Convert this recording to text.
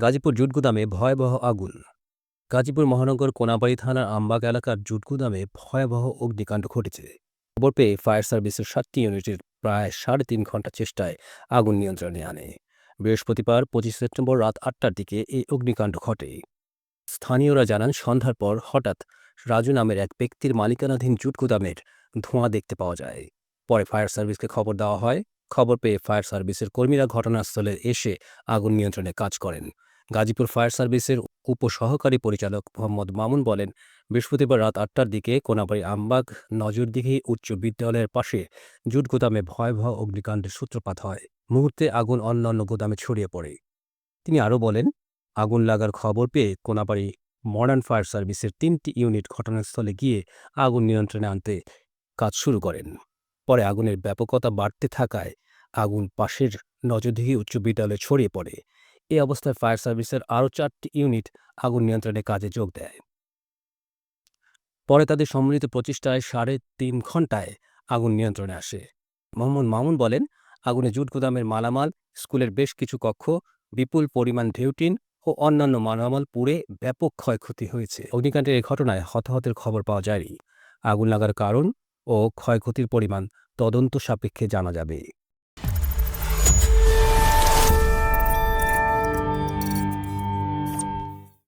গাজীপুর জুটগুদামে ভয়াবহ আগুন। গাজীপুর মহানগর কোনাবাড়ি থানার আমবাগ এলাকার জুটগুদামে ভয়াবহ অগ্নিকাণ্ড ঘটেছে। খবর পেয়ে ফায়ার সার্ভিসের সাতটি ইউনিটের প্রায় সাড়ে তিন ঘণ্টা চেষ্টায় আগুন নিয়ন্ত্রণে আনে। বৃহস্পতিবার পঁচিশ সেপ্টেম্বর রাত আটটার দিকে এই অগ্নিকাণ্ড ঘটে। স্থানীয়রা জানান, সন্ধ্যার পর হঠাৎ রাজু নামের এক ব্যক্তির মালিকানাধীন জুটগুদামের ধোঁয়া দেখতে পাওয়া যায়। পরে ফায়ার সার্ভিসকে খবর দেওয়া হয়। খবর পেয়ে ফায়ার সার্ভিসের কর্মীরা ঘটনাস্থলে এসে আগুন নিয়ন্ত্রণে কাজ করেন। গাজীপুর ফায়ার সার্ভিসের উপসহকারী পরিচালক মোহাম্মদ মামুন বলেন, বৃহস্পতিবার রাত আটটার দিকে কোনাবাড়ি আমবাগ নজরদিঘি উচ্চ বিদ্যালয়ের পাশে জুট গুদামে ভয়াবহ অগ্নিকাণ্ডের সূত্রপাত হয়। মুহূর্তে আগুন অন্যান্য গোদামে ছড়িয়ে পড়ে। তিনি আরও বলেন, আগুন লাগার খবর পেয়ে কোনাবাড়ি মডার্ন ফায়ার সার্ভিসের তিনটি ইউনিট ঘটনাস্থলে গিয়ে আগুন নিয়ন্ত্রণে আনতে কাজ শুরু করেন। পরে আগুনের ব্যাপকতা বাড়তে থাকায় আগুন পাশের নজরদিঘি উচ্চ বিদ্যালয়ে ছড়িয়ে পড়ে। এই অবস্থায় ফায়ার সার্ভিসের আরও চারটি ইউনিট আগুন নিয়ন্ত্রণে কাজে যোগ দেয়। পরে তাদের সম্মিলিত প্রচেষ্টায় সাড়ে তিন ঘন্টায় আগুন নিয়ন্ত্রণে আসে। মোহাম্মদ মামুন বলেন, আগুনে জুট গুদামের মালামাল, স্কুলের বেশ কিছু কক্ষ, বিপুল পরিমাণ ঢেউটিন ও অন্যান্য মালামাল পুড়ে ব্যাপক ক্ষয়ক্ষতি হয়েছে। অগ্নিকাণ্ডের এই ঘটনায় হতাহতের খবর পাওয়া যায়নি। আগুন লাগার কারণ ও ক্ষয়ক্ষতির পরিমাণ তদন্ত সাপেক্ষে জানা যাবে।